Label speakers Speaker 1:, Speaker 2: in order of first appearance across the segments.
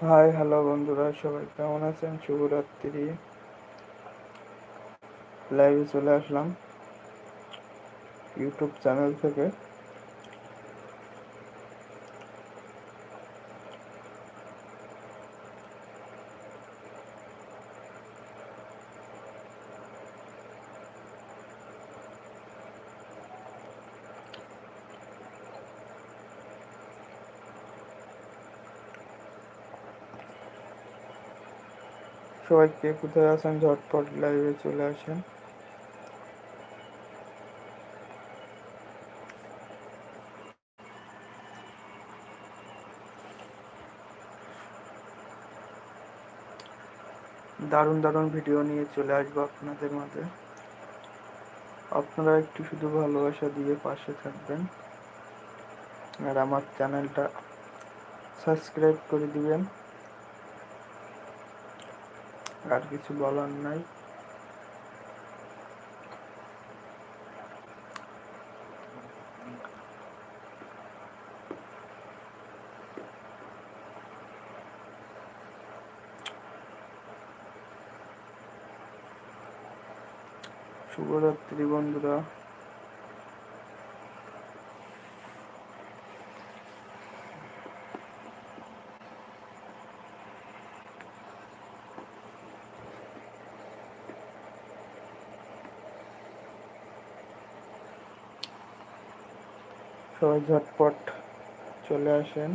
Speaker 1: Hi hello বন্ধুরা সবাই কেমন আছেন? শুভরাত্রি। লাইভে চলে আসলাম ইউটিউব চ্যানেল থেকে। সবাই কে কোথায় আছেন, ঝটপট লাইভে চলে আসেন। দারুণ দারুণ ভিডিও নিয়ে চলে আসব আপনাদের মাঝে। আপনারা একটু শুধু ভালোবাসা দিয়ে পাশে থাকবেন। আর আমার চ্যানেলটা সাবস্ক্রাইব করে দিবেন। আর কিছু বলার নাই। শুভরাত্রি বন্ধুরা। সবাই ঝটপট চলে আসেন।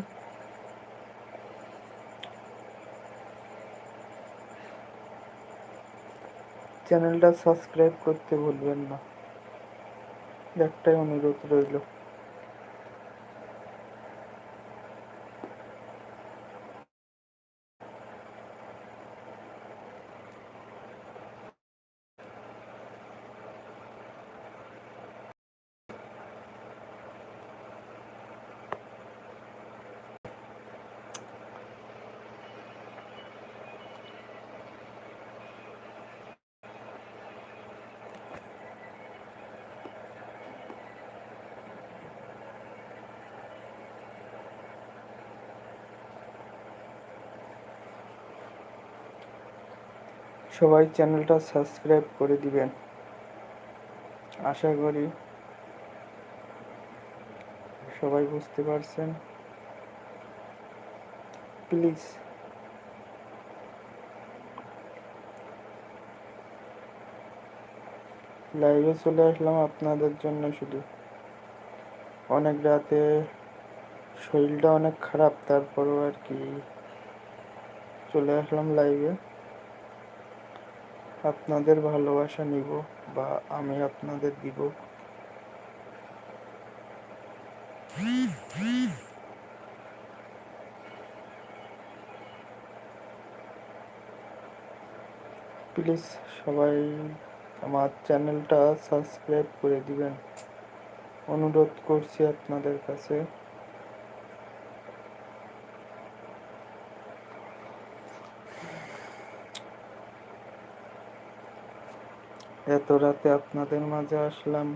Speaker 1: চ্যানেলটা সাবস্ক্রাইব করতে ভুলবেন না। একটাই অনুরোধ রইল। সবাই চ্যানেলটা সাবস্ক্রাইব করে দিবেন। আশা করি সবাই বুঝতে পারছেন। প্লিজ। লাইভে চলে আসলাম আপনাদের জন্য শুধু। অনেক রাতে শরীরটা অনেক খারাপ, তারপরও আর কি চলে আসলাম লাইভে। আপনাদের ভালোবাসা নিব বা আমি আপনাদের দিব। প্লিজ সবাই আমার চ্যানেলটা সাবস্ক্রাইব করে দিবেন। অনুরোধ করছি আপনাদের কাছে। এত রাতে আপনাদের মাঝে আসলাম।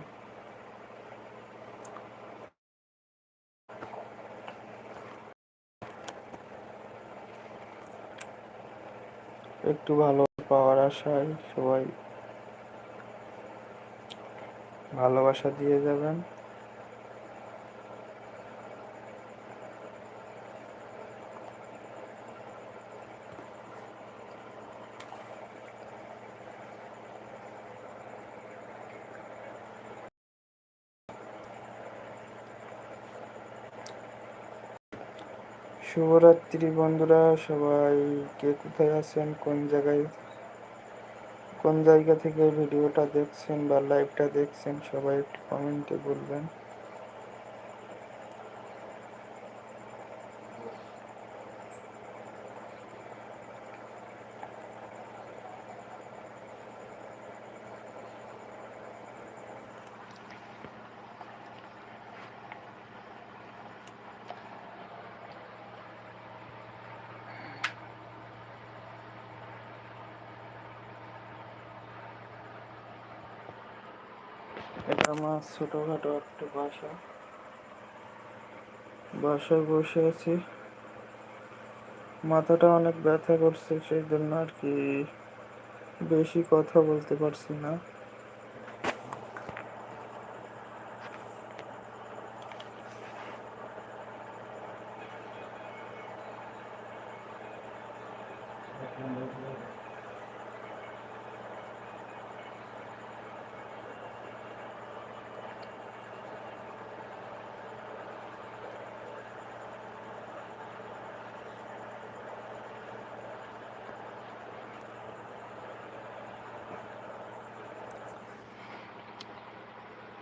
Speaker 1: একটু ভালো পাওয়ার আশায় সবাই ভালোবাসা দিয়ে যাবেন। শুভরাত্রি বন্ধুরা, সবাই কে কোথায় আছেন, কোন জায়গায়, কোন জায়গা থেকে ভিডিওটা দেখছেন বা লাইভটা দেখছেন, সবাই একটু কমেন্টে বলবেন। এটা আমার ছোটোখাটো একটা বাসা। বাসায় বসে আছি। মাথাটা অনেক ব্যথা করছে সেই জন্য আর কি বেশি কথা বলতে পারছি না।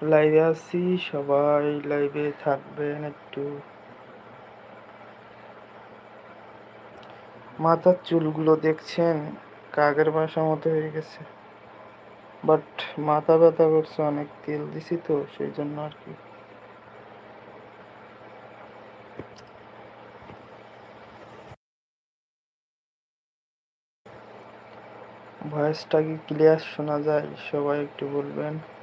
Speaker 1: লাইভে আছি, সবাই লাইভে থাকবেন একটু। মাথার চুলগুলো দেখছেন কাকের বাসা মতো হয়ে গেছে। বাট মাথা ব্যথা করছে, অনেক তেল দিছি তো, সেই জন্য আর কি। ভয়েসটা কি ক্লিয়ার শোনা যায়? সবাই একটু বলবেন।